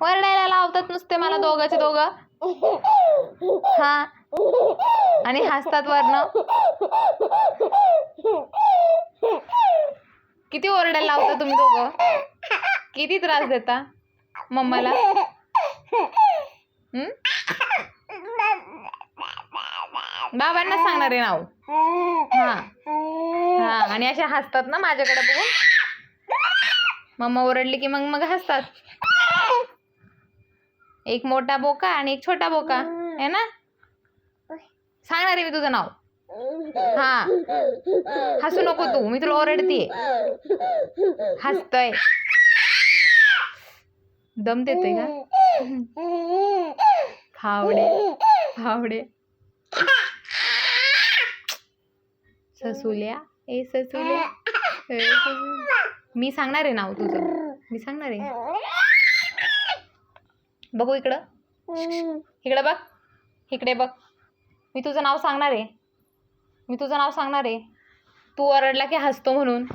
ओरडायला लावतात नुसते मला दोघांचे दोघं. हा. आणि हसतात वरनं. किती ओरडायला लावता तुम्ही दोघं? किती त्रास देता मम्माला? बाबांना सांगणार आहे नाव. हा. हा आणि अशा हसतात ना माझ्याकडे बघून. मम्मा ओरडली की मग मग हसतात. एक मोठा बोका आणि एक छोटा बोका आहे ना? सांगणार आहे मी तुझं नाव. हा. हसू नको तू मी तुला ओरडतीये. हसतय. दम देतोय का? फावडे फावडे. ससुल्या ए ससुल्या ए ससुल्या. मी सांगणार आहे नाव तुझं. मी सांगणार आहे. बघू इकडं. इकडं बघ. इकडे बघ. मी तुझं नाव सांगणार आहे. मी तुझं नाव सांगणार आहे. तू ओरडला की हसतो म्हणून.